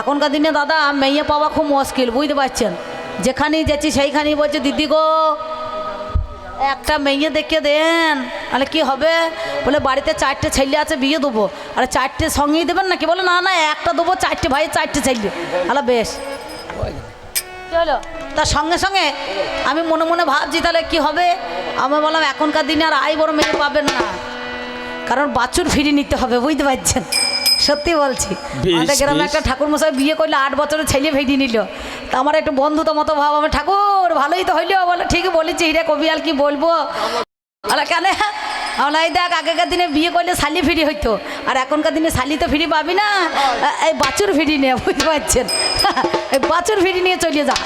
এখনকার দিনে দাদা, মেয়ে পাওয়া খুব মুশকিল, বুঝতে পারছেন? যেখানেই যাচ্ছি, সেইখানেই বলছে, দিদি গো, একটা মেয়ে দেখে দেন। তাহলে কি হবে? বলে, বাড়িতে চারটে ছেলে আছে, বিয়ে দেবো। আর, চারটে সঙ্গেই দেবেন নাকি? বলে, না না, একটা দেবো, চারটে ভাই, চারটে ছেলে। তাহলে বেশ। চলো তার সঙ্গে সঙ্গে আমি মনে মনে ভাবছি, তাহলে কি হবে? আমি বললাম, এখনকার দিনে আর আই বড় মেয়ে পাবেন না। কারণ বাছুর ফিরিয়ে নিতে হবে, বুঝতে পারছেন? সত্যি বলছি। আমাদের গ্রামে একটা ঠাকুর মশাই বিয়ে করলে আট বছরের ছেলে ফিরিয়ে নিল। তা আমার একটু বন্ধুত্ব মতো ভাব আমি ঠাকুর ভালোই তো হইল বলে ঠিক বলেছি হিরে কবি আর কি বলব? আলা কেন? আমরা এই দেখ আগেকার দিনে বিয়ে করলে শালি ফিরি হইতো আর এখনকার দিনে শালি তো ফিরি পাবি না। এই বাছুর ফিরি নিয়ে বুঝতে পারছেন? এই বাছুর ফিরি নিয়ে চলে যা।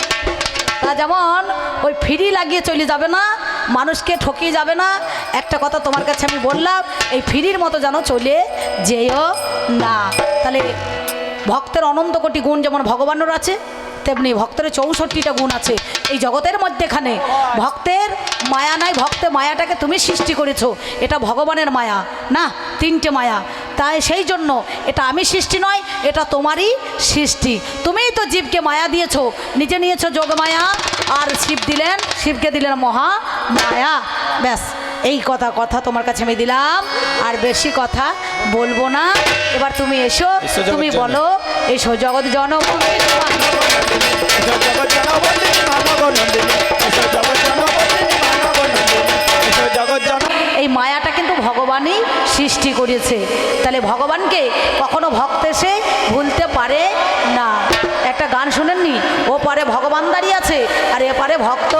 তা যেমন ওই ফিরি লাগিয়ে চলে যাবে না মানুষকে ঠকিয়ে যাবে না। একটা কথা তোমার কাছে আমি বললাম এই ফিরির মতো যেন চলে যেও না, তাহলে ভক্তের অনন্ত কোটি গুণ যেমন ভগবানের আছে, তেমনি ভক্তের চৌষট্টিটা গুণ আছে। এই জগতের মধ্যেখানে ভক্তের মায়া নাই, ভক্তের মায়াটাকে তুমি সৃষ্টি করেছ। এটা ভগবানের মায়া, না? তিনটে মায়া। তাই সেই জন্য এটা আমি সৃষ্টি নয়, এটা তোমারই সৃষ্টি। তুমিই তো জীবকে মায়া দিয়েছ, নিজে নিয়েছো যোগ মায়া আর শিব দিলেন, শিবকে দিলেন মহা মায়া ব্যাস। এই কথা কথা তোমার কাছে আমি দিলাম আর বেশি কথা বলব না। এবার তুমি এসো তুমি বলো এসো জগৎ জননী এসো জগৎ জনবন্দিনী মানবনন্দিনী। এসো জগৎ জনবন্দিনী মানবনন্দিনী। এসো জগৎ জন এই মায়াটা কিন্তু ভগবানই সৃষ্টি করেছে। তাহলে ভগবানকে কখনো ভক্ত এসে ভুলতে পারে না। একটা গান শুনেননি? ও পারে ভগবান দাঁড়িয়ে আছে আর এ পারে ভক্ত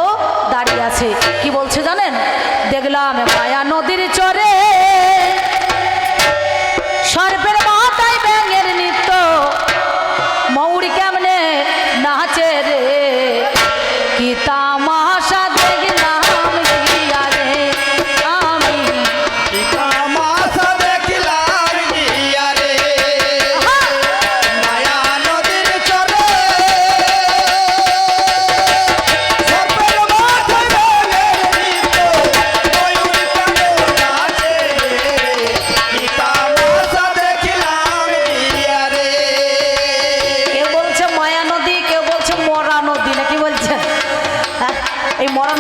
দাঁড়িয়ে আছে। কি বলছে জানেন? দেখলাম মায়া নদীর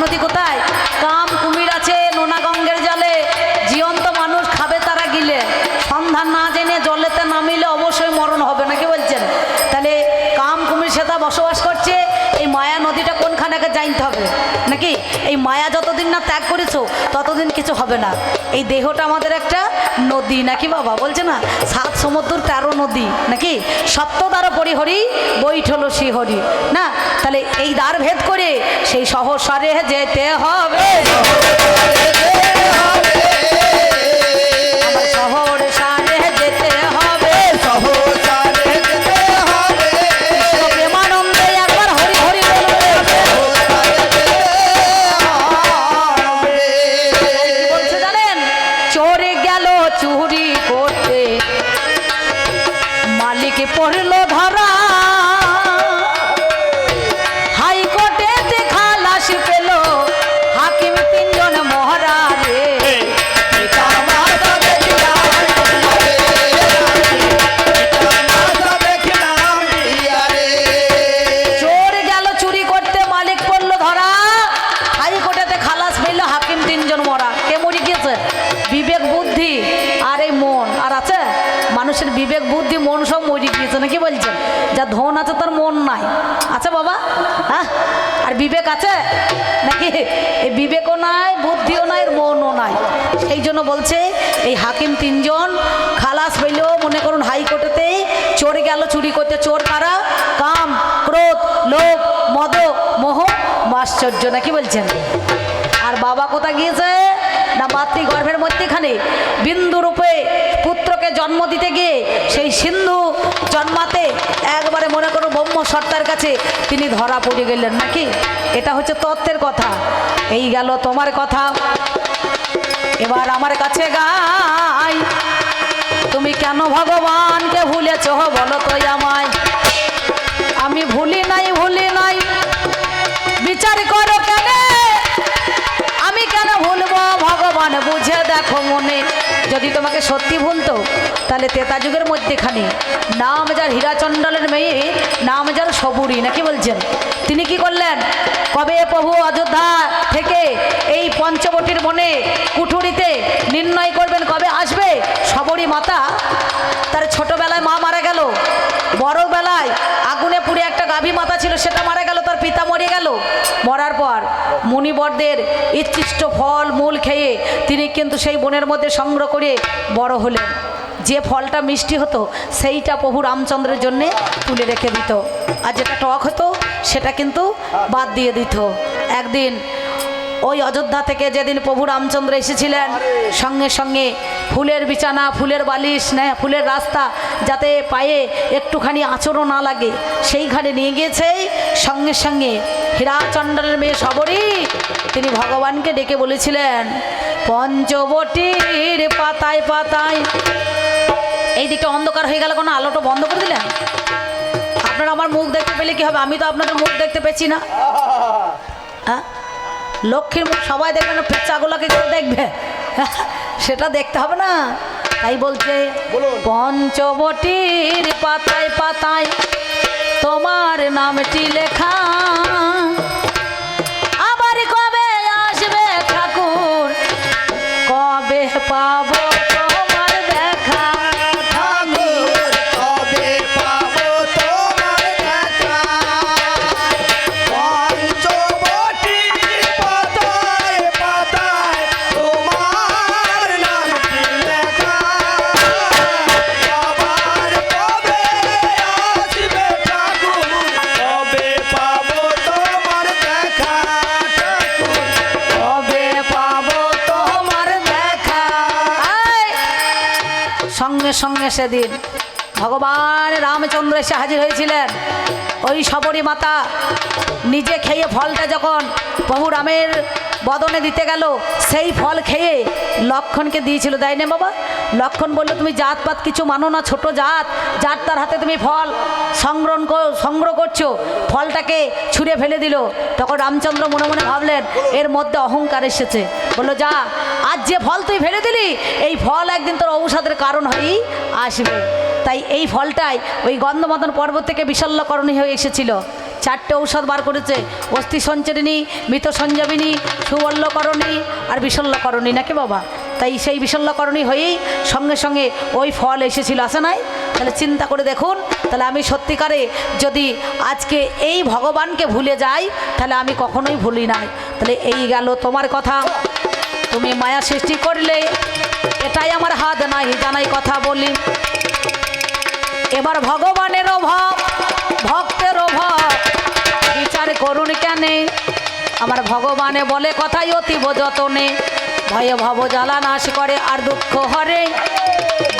নদী কোথায়? কাম কুমির আছে, নোনা গঙ্গের জলে। জীবন্ত মানুষ খাবে তারা গিলে। সন্ধান না জেনে জলেতে নামিলে অবশ্যই মরণ হবে নাকি বলছেন? তাহলে কাম কুমির সেটা বসবাস জানতে হবে। নাকি? এই মায়া যতদিন না ত্যাগ করেছ, ততদিন কিছু হবে না। এই দেহটা আমাদের একটা নদী, নাকি বাবা? বলছে না, সাত সমুদ্র, তেরো নদী, নাকি? সপ্ত দ্বার পরিহরি বৈঠল শ্রীহরি। না, তাহলে এই দ্বার ভেদ করে সেই সহস্বরে যেতে হবে। পড়ল বিবেক আছে? নাকি এই বিবেকও নাই, বুদ্ধিও নাই মনও নাই? সেই জন্য বলছে, এই হাকিম তিনজন খালাস পেলেও মনে করুন হাইকোর্টেতেই চোর গেল, চুরি করতে চোর কারা কাম, ক্রোধ, লোভ, মদ, মোহ, মাশ্চর্য, নাকি বলছেন? আর বাবা কোথা গিয়েছে? না মাতৃগর্ভের মধ্যেখানে। বিন্দু রূপে পুত্রকে জন্ম দিতে গিয়ে সেই সিন্ধু জন্মাতে একবারে মনে করো ব্রহ্ম সত্তার কাছে তিনি ধরা পড়ে গেলেন। নাকি? এটা হচ্ছে তত্ত্বের কথা। এই গেল তোমার কথা। এবার আমার কাছে গাই, তুমি কেন ভগবানকে ভুলেছ বলো তো আমায়? আমি ভুলি নাই ভুলি নাই। বিচার করো কেন? আমি কেন ভুলবো? ভগবান বুঝে দেখো মনে। যদি তোমাকে সত্যি ভুলতো তাহলে তেতা যুগের মধ্যেখানে নাম যার হীরাচণ্ডলের মেয়ে, নাম যার সবুরি, নাকি বলছেন? তিনি কি করলেন? কবে প্রভু অযোধ্যা থেকে এই পঞ্চবটির মনে কুঠুরিতে নির্ণয় করবেন? কবে আসবে? সবরী মাতা। তার ছোটবেলায় মা মারা গেল। বড় বেলায় আগুনে পুড়ে একটা গাভী মাতা ছিল, সেটা মারা গেল, তার পিতা মরে গেল। মরার পর মুনিবরদের ইচ্ছিষ্ট ফল, মূল খেয়ে তিনি কিন্তু সেই বনের মধ্যে সংগ্রহ করে বড় হলেন। যে ফলটা মিষ্টি হতো, সেইটা প্রভু রামচন্দ্রের জন্যে তুলে রেখে দিত। আর যেটা টক হতো, সেটা কিন্তু বাদ দিয়ে দিত। একদিন ওই অযোধ্যা থেকে যেদিন প্রভু রামচন্দ্র এসেছিলেন, সঙ্গে সঙ্গে ফুলের বিছানা, ফুলের বালিশ না ফুলের রাস্তা যাতে পায়ে একটুখানি আঁচড়ও না লাগে সেইখানে নিয়ে গিয়েছে সঙ্গে সঙ্গে হীরাচণ্ডলের মেয়ে সবরই তিনি ভগবানকে ডেকে বলেছিলেন, পঞ্চবটির পাতায় পাতায় এই দিকটা অন্ধকার হয়ে গেল কোনো? আলোটা বন্ধ করে দিলেন? আপনারা আমার মুখ দেখতে পেলে কি হবে? আমি তো আপনাদের মুখ দেখতে পেয়েছি না। হ্যাঁ লক্ষ্মীর মুখ সবাই দেখবে না পেঁচাগুলোকে কেউ দেখবে? সেটা দেখতে হবে না। তাই বলছে পঞ্চবটির পাতায় পাতায় তোমার নামটি লেখা সঙ্গে সঙ্গে সেদিন ভগবান রামচন্দ্র এসে হাজির হয়েছিলেন। ওই সবরী মাতা নিজে খেয়ে ফলটা যখন প্রভু রামের বদনে দিতে গেল, সেই ফল খেয়ে লক্ষণকে দিয়েছিল। তাই না বাবা লক্ষণ বলল, তুমি জাতপাত কিছু মানো না, ছোট জাত। যার তার হাতে তুমি ফল সংগ্রহ সংগ্রহ করছ, ফলটাকে ছুঁড়ে ফেলে দিল। তখন রামচন্দ্র মনে মনে ভাবলেন, এর মধ্যে অহংকার এসেছে। বলল, যা, আজ যে ফল তুই ফেলে দিলি, এই ফল একদিন তোর ঔষধের কারণ হয়েই আসবে। তাই এই ফলটাই ওই গন্ধমদন পর্বত থেকে বিশল্যকরণী হয়ে এসেছিল। চারটে ঔষধ বার করেছে অস্থি সঞ্চরিণী মৃত সঞ্জীবিনী সুবল্যকরণী আর বিশল্যকরণী, নাকি বাবা? তাই সেই বিশল্যকরণী হয়েই সঙ্গে সঙ্গে ওই ফল এসেছিল আসে নাই? তাহলে চিন্তা করে দেখুন, তাহলে আমি সত্যিকারে যদি আজকে এই ভগবানকে ভুলে যাই, তাহলে আমি কখনোই ভুলি নাই। তাহলে এই গেল তোমার কথা। তুমি মায়া সৃষ্টি করলে, এটাই আমার হাত, নাই জানাই কথা বলি। এবার ভগবানের অভাব, ভক্তের অভাব, বিচার করুন কেন? আমার ভগবানে বলে কথাই অতীব যতনে। ভয়ে ভব জ্বালা নাশ করে আর দুঃখ হরে।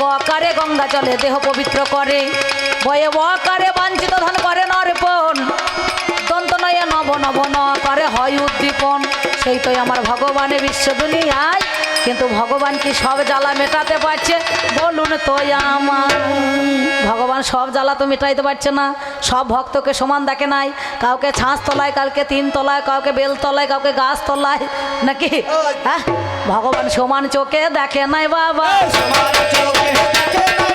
বকারে গঙ্গা জলে দেহ পবিত্র করে। বয়ে বকারে বাঞ্ছিত ধন করে নরপণ। দন্ত নয় নব নব ন করে হয় উদ্দীপন। সেই তো আমার ভগবানের বিশ্ব দুনিয়ায়। কিন্তু ভগবান কি সব জ্বালা মেটাতে পারছে? বলুন তো আমার ভগবান সব জ্বালা তো মেটাইতে পারছে না। সব ভক্তকে সমান দেখে নাই। কাউকে ছাঁচ তলায় কাউকে তিন তলায় কাউকে বেল তলায় কাউকে গাছ তলায়। নাকি? হ্যাঁ? ভগবান সমান চোখে দেখে নাই বাবা। সমান চোখে দেখে নাই।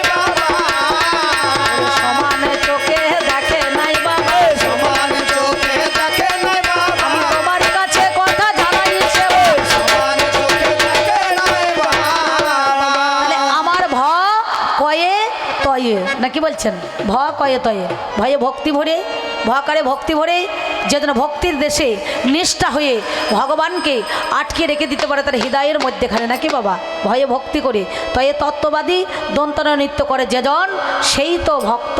তয়ে না কি বলছেন? ভ কয়ে তয়ে ভয়ে ভক্তি ভরে ভকারে ভক্তি ভরে যেন ভক্তির দেশে নিষ্ঠা হয়ে ভগবানকে আটকে রেখে দিতে পারে তার হৃদয়ের মধ্যেখানে নাকি বাবা? ভয়ে ভক্তি করে। তয়ে তত্ত্ববাদী দন্তন নৃত্য করে যেজন সেই তো ভক্ত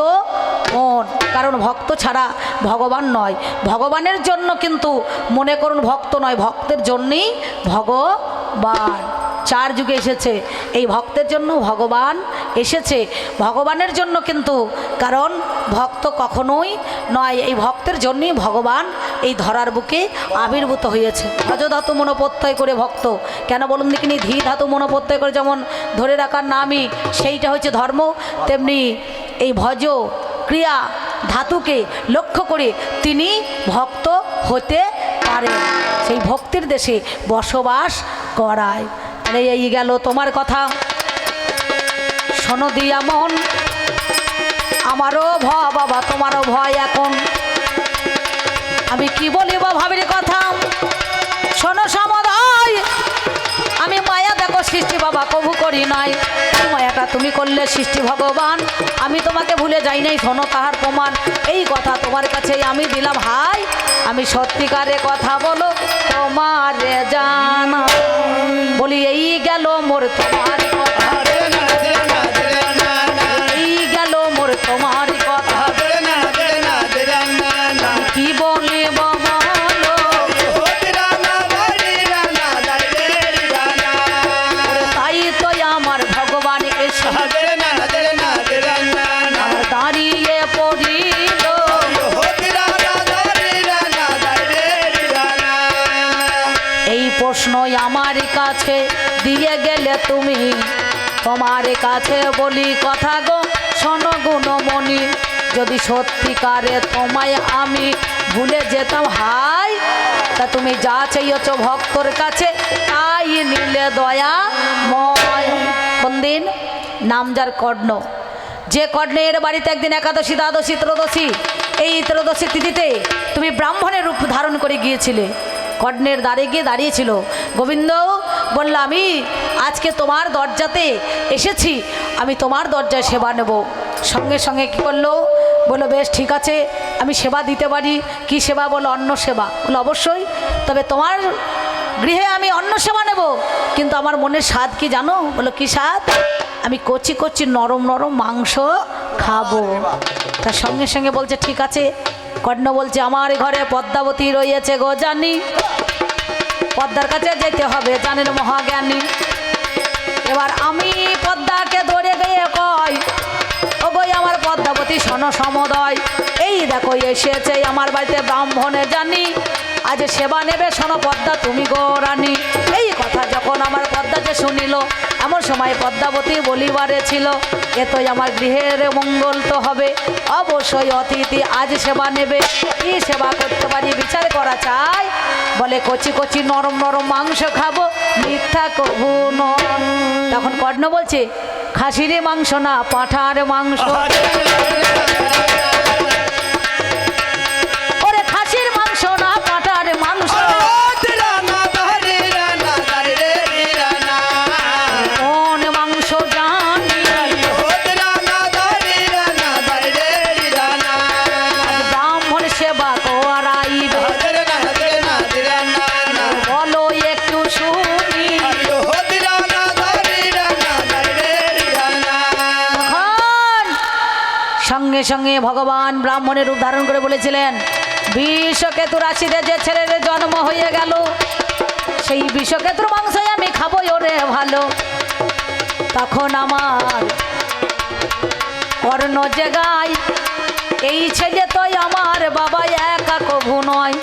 মন। কারণ ভক্ত ছাড়া ভগবান নয়। ভগবানের জন্য কিন্তু মনে করুন ভক্ত নয়, ভক্তের জন্যই ভগবান। চার যুগে এসেছে। এই ভক্তের জন্য ভগবান এসেছে ভগবানের জন্য কিন্তু, কারণ ভক্ত কখনোই নয়, এই ভক্তের জন্যই ভগবান এই ধরার বুকে আবির্ভূত হয়েছে। ধাতু মনোপ্রত্যয় করে ভক্ত, কেন বলুন দেখিনি? ধী ধাতু মনোপ্রত্যয় করে যেমন ধরে রাখার নামই সেইটা হচ্ছে ধর্ম, তেমনি এই ভজ ক্রিয়া ধাতুকে লক্ষ্য করে তিনি ভক্ত হতে পারেন সেই ভক্তির দেশে বসবাস করায়। তাহলে এই গেল তোমার কথা। শোনো দিয়া মন। আমারও ভয়, বাবা, তোমারও ভয় এখন। আমি কি বলিব ভাবির কথা? শোনো সমদয়, আমি মায়া দেখো সৃষ্টি, বাবা, কবু করি নাই। মায়াটা তুমি করলে সৃষ্টি ভগবান, আমি তোমাকে ভুলে যাই নাই, শোনো তাহার প্রমাণ। এই কথা তোমার কাছে আমি দিলাম, হাই। আমি সত্যিকারে কথা বলো, তোমার জানা। বলি, এই গেল মোর তোমার তোমার কথা কি বলে বাবা তাই তো আমার ভগবান এসে দাঁড়িয়ে পড়িল। এই প্রশ্ন আমার কাছে দিয়ে গেলে তুমি তোমার কাছে বলি কথা গো। শোনো গুণমণি, যদি সত্যিকারে তোমায় আমি ভুলে যেতাম, হাই, তা তুমি যা চাইছ ভক্তর কাছে, তাই নিলে দয়া ময়। নাম যার কর্ণ। যে কর্ণের বাড়িতে একদিন একাদশী, দ্বাদশী, ত্রয়োদশী, এই ত্রয়োদশী তিথিতে তুমি ব্রাহ্মণের রূপ ধারণ করে গিয়েছিলে। কর্ণের দ্বারে গিয়ে দাঁড়িয়েছিল। গোবিন্দ বলল, আমি আজকে তোমার দরজাতে এসেছি। আমি তোমার দরজায় সেবা নেব। সঙ্গে সঙ্গে কী করল? বলল, বেশ, ঠিক আছে, আমি সেবা দিতে পারি। কি সেবা? বলো অন্ন সেবা। বলো অবশ্যই, তবে তোমার গৃহে আমি অন্ন সেবা নেব। কিন্তু আমার মনের স্বাদ কি জানো? বলো কি স্বাদ? আমি কচি কচি নরম নরম মাংস খাব। তার সঙ্গে সঙ্গে বলছে, ঠিক আছে। কর্ণ বলছে, আমার ঘরে পদ্মাবতী রয়েছে গো জানি। পদ্মার কাছে যেতে হবে জানেন মহাজ্ঞানী। এবার আমি পদ্মাকে ও আমার পদ্মাবতী সন সমদয়। এই দেখো, এসেছে আমার বাড়িতে ব্রাহ্মণে জানি। আজ সেবা নেবে শোনো পদ্মা, তুমি গোরানি এই কথা যখন আমার পদ্মা যে শুনিল, এমন সময় পদ্মাবতী বলিবারে ছিল এতই আমার গৃহের মঙ্গল তো হবে। অবশ্যই অতিথি আজ সেবা নেবে। কি সেবা করতে পারি, বিচার করা চাই? বলে কচি কচি নরম নরম মাংস খাব, মিথ্যা কবু তখন কর্ণ বলছে খাসির মাংস না পাঁঠার মাংস। সঙ্গে ভগবান ব্রাহ্মণের রূপ ধারণ করে বলেছিলেন বিষকেতু রাশিতে যে ছেলের জন্ম হয়ে গেল, সেই বিষকেতুর মাংসই আমি খাব ওরে ভালো। তখন আমার কর্ণ যে গায় এই ছেলে তো আমার বাবা একা কভু নয়,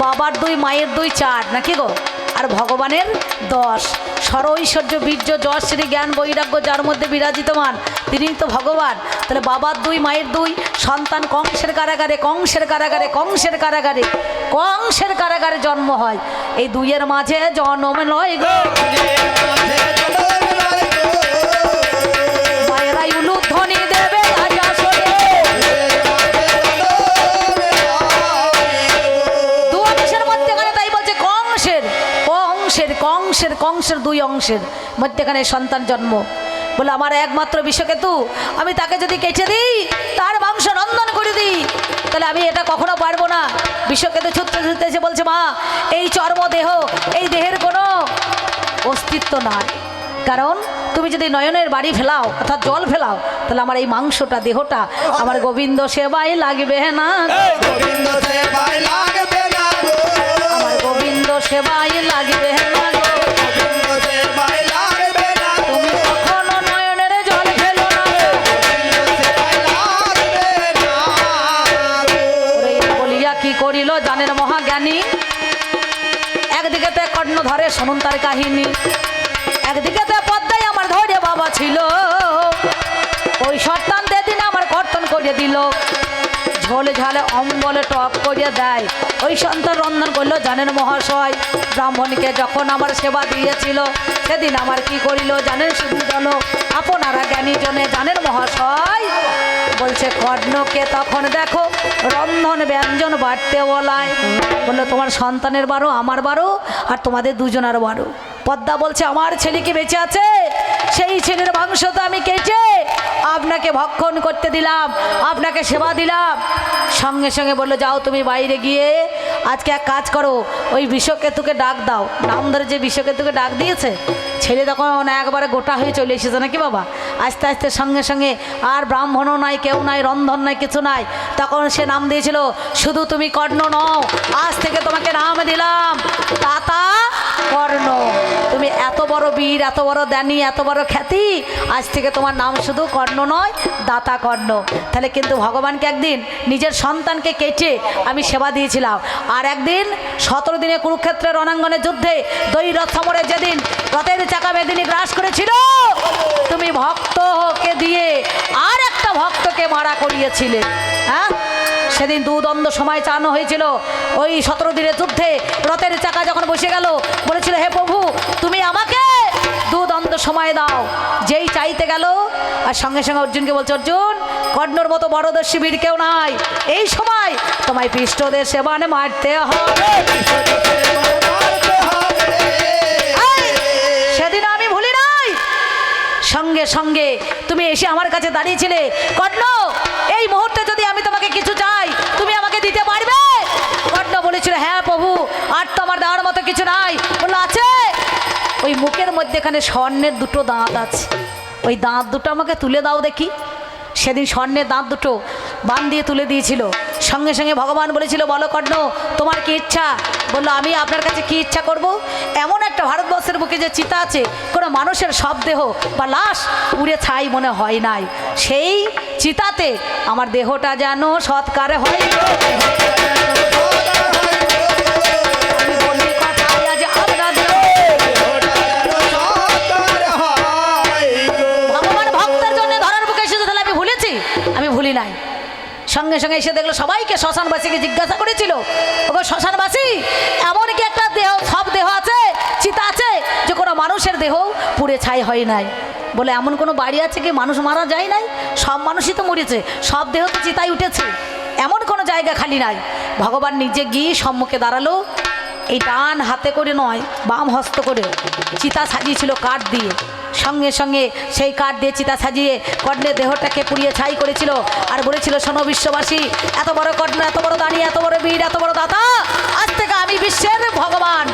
বাবার দুই, মায়ের দুই চার, নাকি গো? আর ভগবানের দশ। সরৈশ্বর্য বীর্য যশ শ্রী জ্ঞান, বৈরাগ্য, যার মধ্যে বিরাজিতমান তিনি তো ভগবান। তাহলে বাবার দুই, মায়ের দুই, সন্তান কংসের কারাগারে কংসের কারাগারে কংসের কারাগারে কংসের কারাগারে জন্ম হয়। এই দুইয়ের মাঝে জন্ম নয় গো। কংসের কংসের দুই অংশের মধ্যেখানে সন্তান জন্ম। বলে আমার একমাত্র বিশ্বকেতু আমি তাকে যদি কেটে দিই তার মাংস রন্ধন করে দিই তাহলে আমি এটা কখনো পারব না। বিশ্বকেতু ছুটতে ছুটতে এসে বলছে মা এই চর্ম দেহ এই দেহের কোনো অস্তিত্ব নাই। কারণ তুমি যদি নয়নের বাড়ি ফেলাও অর্থাৎ জল ফেলাও তাহলে আমার এই মাংসটা দেহটা আমার গোবিন্দ সেবাই লাগবে না। আমার গোবিন্দ সেবাই লাগবে না। ধরে শুনুন তার কাহিনী। একদিকে তো পদ্মায় আমার ধরে বাবা ছিল। ওই সন্তান দিন আমার কর্তন করে দিল। ঝোলে ঝালে অম্বলে টক করিয়ে দেয়। ওই সন্তান রন্ধন করল জানেন মহাশয়, ব্রাহ্মণকে যখন আমার সেবা দিয়েছিল, সেদিন আমার কি করিল জানেন শুধু জন আপনারা জ্ঞানী জনে জানেন মহাশয় বলছে, কর্ণকে তখন দেখো, রন্ধন ব্যঞ্জন বাড়তে বলায়। বলল, তোমার সন্তানের বারো, আমার বারো, আর তোমাদের দুজনের বারো। পদ্মা বলছে, আমার ছেলে কি বেঁচে আছে? সেই ছেলের মাংস তো আমি কেটে আপনাকে ভক্ষণ করতে দিলাম, আপনাকে সেবা দিলাম। সঙ্গে সঙ্গে বলল, যাও তুমি বাইরে গিয়ে আজকে এক কাজ করো, ওই বিষকেতুকে ডাক দাও। নাম ধরে যে বিষকেতুকে ডাক দিয়েছে, ছেলে তখন একবারে গোটা হয়ে চলে এসেছে নাকি বাবা? আস্তে আস্তে সঙ্গে সঙ্গে আর ব্রাহ্মণও নাই, কেউ নাই, রন্ধন নাই, কিছু নাই। তখন সে নাম দিয়েছিল, শুধু তুমি কর্ণ নও, আজ থেকে তোমাকে নাম দিলাম, তাতা কর্ণ। তুমি এত বড় বীর, এত বড় দানি এত বড় খ্যাতি, আজ থেকে তোমার নাম শুধু কর্ণ নয়, দাতা কর্ণ। তাহলে কিন্তু ভগবানকে একদিন নিজের সন্তানকে কেটে আমি সেবা দিয়েছিলাম। আর একদিন সতেরো দিনে কুরুক্ষেত্রের রণাঙ্গনের যুদ্ধে দৈরথ সমরে যেদিন রথের চাকা বেদিনী গ্রাস করেছিল, তুমি ভক্তকে দিয়ে আর একটা ভক্তকে মারা করিয়েছিলে হ্যাঁ? সেদিন দুদণ্ড সময় চানো হয়েছিল। ওই সতেরো দিনের যুদ্ধে রথের চাকা যখন বসে গেল, বলেছিল, হে প্রভু, তুমি আমাকে দুদণ্ড সময় দাও। যেই চাইতে গেল। আর সঙ্গে সঙ্গে অর্জুনকে বলছে, অর্জুন, কর্ণর মতো বড়দর্শী বীর কেউ নাই। এই সময় তোমায় পৃষ্ঠদের সেবানে মারতে হবে। সঙ্গে সঙ্গে তুমি এসে আমার কাছে দাঁড়িয়েছিলে। কর্ণ, এই মুহূর্তে যদি আমি তোমাকে কিছু চাই, তুমি আমাকে দিতে পারবে? কর্ণ বলেছিল হ্যাঁ প্রভু, আর তো আমার দেওয়ার মতো কিছু নাই। বলল, আছে? ওই মুখের মধ্যে এখানে স্বর্ণের দুটো দাঁত আছে। ওই দাঁত দুটো আমাকে তুলে দাও দেখি। সেদিন স্বর্ণের দাঁত দুটো বান দিয়ে তুলে দিয়েছিল। সঙ্গে সঙ্গে ভগবান বলেছিল, বলো কর্ণ, তোমার কি ইচ্ছা? বলল, আমি আপনার কাছে কি ইচ্ছা করব? এমন একটা ভারতবর্ষের বুকে যে চিতা আছে, কোনো মানুষের সব দেহ বা লাশ উড়ে ছাই মনে হয় নাই। সেই চিতাতে আমার দেহটা যেন সৎকারে হয়। সঙ্গে সঙ্গে এসে দেখল সবাইকে শ্মশানবাসীকে জিজ্ঞাসা করেছিল, ওগো শ্মশানবাসী, এমন কি একটা দেহ, সব দেহ আছে, চিতা আছে, যে কোনো মানুষের দেহ পুড়ে ছাই হয় নাই? বলে, এমন কোনো বাড়ি আছে কি মানুষ মারা যায় নাই? সব মানুষই তো মরেছে, সব দেহ তো চিতায় উঠেছে, এমন কোনো জায়গা খালি নাই? ভগবান নিজে গিয়ে সম্মুখে দাঁড়াল, এই ডান হাতে করে নয়, বাম হস্ত করে, চিতা সাজিয়েছিল কাঠ দিয়ে। সঙ্গে সঙ্গে সেই কাঠ দিয়ে চিতা সাজিয়ে কর্ণের দেহটাকে পুড়িয়ে ছাই করেছিল। আর বলেছিল শোনো বিশ্ববাসী এত বড় কর্ণ এত বড় দানি এত বড় বীর এত বড় দাতা আজ থেকে আমি বিশ্বের ভগবান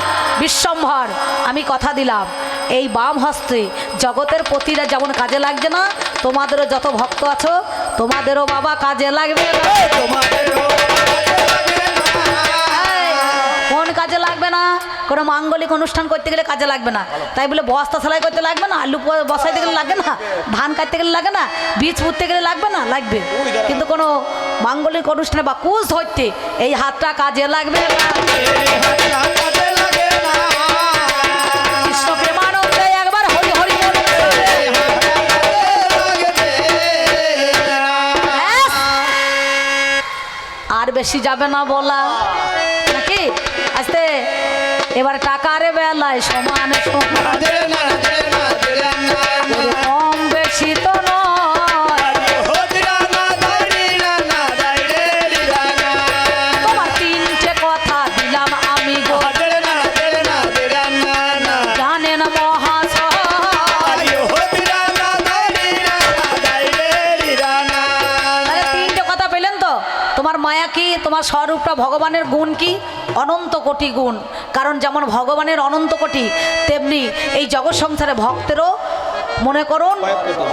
বিশ্বম্ভর। আমি কথা দিলাম এই বাম হস্তে জগতের প্রতিটা যেমন কাজে লাগছে না তোমাদেরও যত ভক্ত আছো তোমাদেরও বাবা কাজে লাগবে। এই, লাগবে না। কোনো মাঙ্গলিক অনুষ্ঠান করতে গেলে কাজে লাগবে না। তাই বলে বস্তা সেলাই করতে লাগবে না, আলু বসাইতে গেলে লাগবে না, ধান কাটতে গেলে লাগে না, বীজ পুঁততে গেলে লাগবে না, লাগবে। কিন্তু কোনো মাঙ্গলিক অনুষ্ঠানে বা কুশ ধরতে এই হাতটা কাজে লাগবে আর বেশি যাবে না বলা। নাকি? আস্তে, এবার টাকারে বেলায় সমান সমান। কম বেশি তো তোমার মায়া কি? তোমার স্বরূপটা ভগবানের গুণ কি? অনন্ত কোটি গুণ। কারণ যেমন ভগবানের অনন্ত কোটি তেমনি এই জগৎ সংসারে ভক্তেরও মনে করুন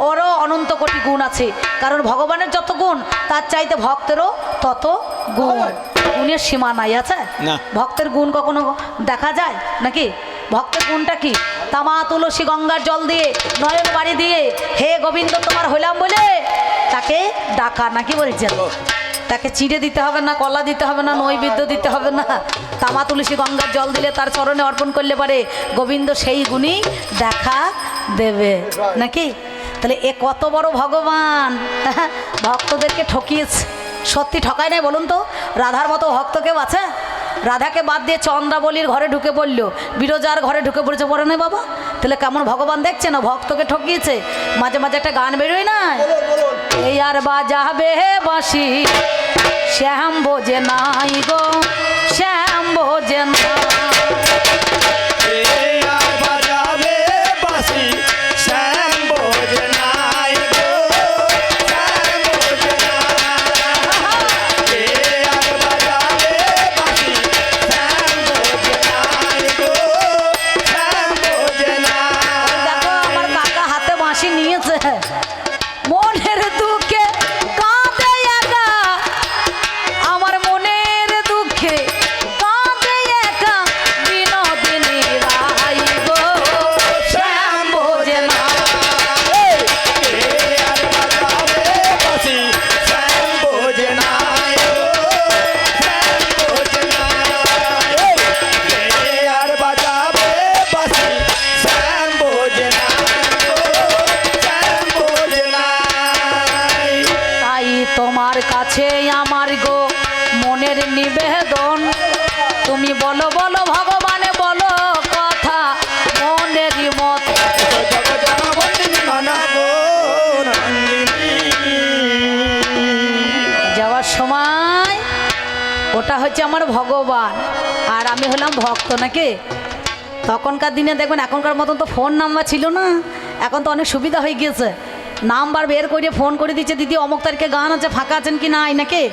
ওরও অনন্ত কোটি গুণ আছে। কারণ ভগবানের যত গুণ তার চাইতে ভক্তেরও তত গুণ। গুণের সীমা নাই আছে? ভক্তের গুণ কখনো দেখা যায় নাকি? ভক্তের গুণটা কি? তামা তুলসী গঙ্গার জল দিয়ে নয়ন বাড়ি দিয়ে হে গোবিন্দ তোমার হইলাম বলে তাকে ডাকা নাকি বলছেন? তাকে চিড়ে দিতে হবে না কলা দিতে হবে না নৈবেদ্য দিতে হবে না। তামা তুলসী গঙ্গার জল দিলে তার চরণে অর্পণ করলে পারে। গোবিন্দ সেই গুণই দেখা দেবে। নাকি? তাহলে এ কত বড় ভগবান। ভক্তদেরকে ঠকিয়েছে। সত্যি ঠকায় নাই বলুন তো? রাধার মতো ভক্ত কেউ আছে? রাধাকে বাদ দিয়ে চন্দ্রাবলীর ঘরে ঢুকে পড়ল। বিরোজার ঘরে ঢুকে পড়েছে। পড়ে নাই বাবা? তাহলে কেমন ভগবান দেখছে না ভক্তকে ঠকিয়েছে? মাঝে মাঝে একটা গান বেরোয় না এই আর বাজাবে বাঁশি। শ্যাম বোঝে নাই গো শ্যাম বোঝে না তুমি বলো বলো, ভগবানে, বলো কথা। মনেরই মত। যাওয়ার সময় ওটা হচ্ছে আমার ভগবান। আর আমি হলাম ভক্ত নাকি? তখনকার দিনে দেখবেন এখনকার মতন তো ফোন নাম্বার ছিল না। এখন তো অনেক সুবিধা হয়ে গিয়েছে। নাম্বার বের করে ফোন করে দিচ্ছে, দিদি, অমুক তারিখে গান আছে, ফাঁকা আছেন কি নাই নাকি?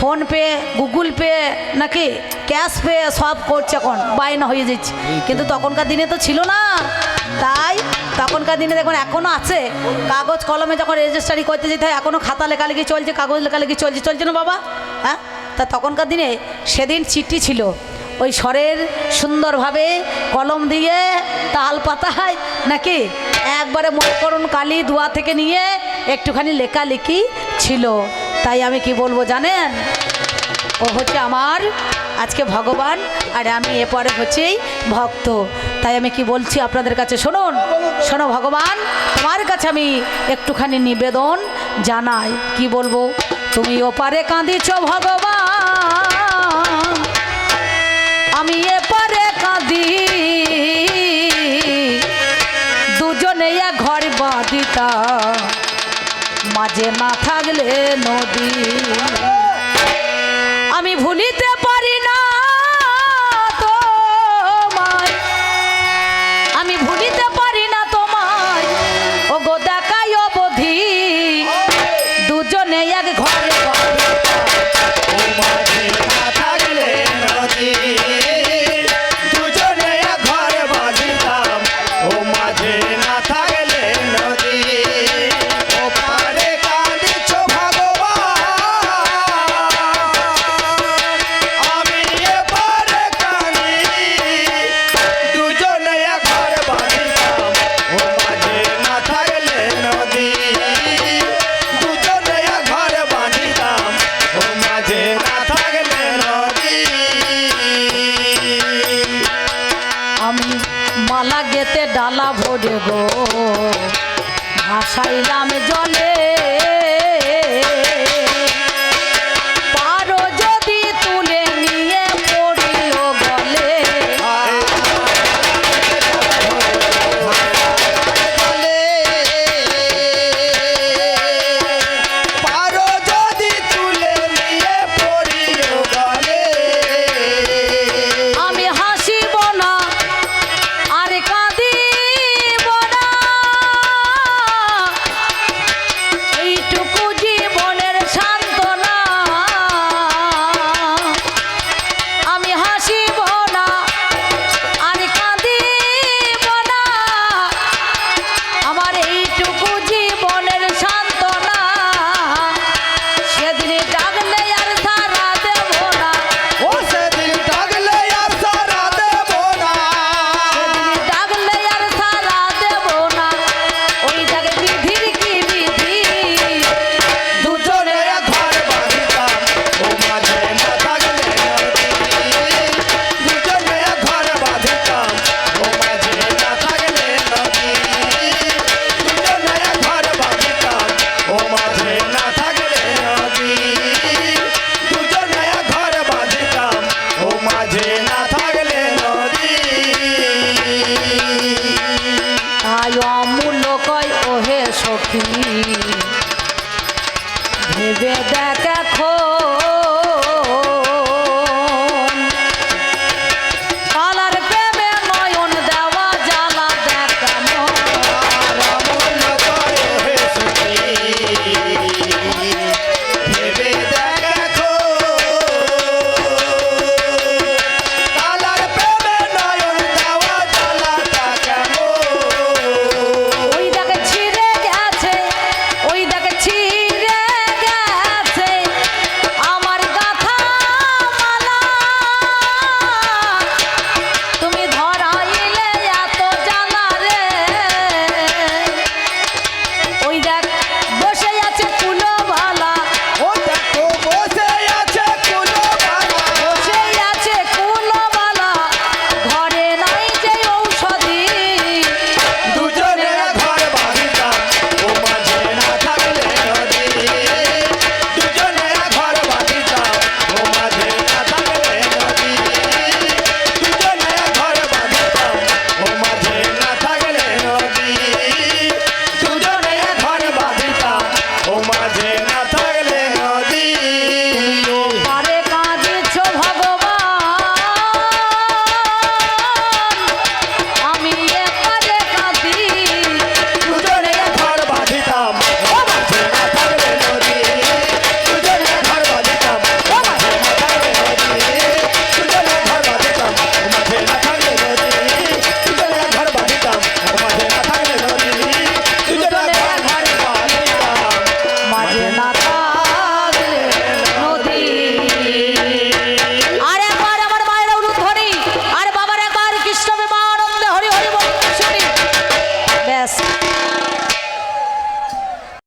ফোন পে, গুগল পে নাকি? ক্যাশ পে সব করছে এখন বায়না হয়ে যাচ্ছে। কিন্তু তখনকার দিনে তো ছিল না। তাই তখনকার দিনে দেখুন এখনও আছে। কাগজ কলমে যখন রেজিস্ট্রারি করতে যেতে হয় এখনও খাতা লেখালেখি চলছে কাগজ লেখালেখি চলছে। চলছে না বাবা? হ্যাঁ? তা তখনকার দিনে সেদিন চিঠি ছিল। ওই স্বরের সুন্দরভাবে কলম দিয়ে তাল পাতায় নাকি একবারে মকরণ কালি দুয়া থেকে নিয়ে একটুখানি লেখালেখি ছিল। তাই আমি কি বলব জানেন? ও হচ্ছে আমার, আজকে ভগবান, আর আমি এরপরে হচ্ছেই ভক্ত। তাই আমি কি বলছি আপনাদের কাছে? শুনুন, শোনো ভগবান, তোমার কাছে আমি একটুখানি নিবেদন জানাই। কি বলব? তুমি ওপারে কাঁদিছ ভগবান, আমি এপারে কাঁদি। দুজনে ঘর বাঁধিতা। মাঝে না থাকলে নদী। আমি ভুলিতে পারি না আমি পারি না তোমায়। ও অবধি। দুজনে এক ঘরে বাঁধিতা।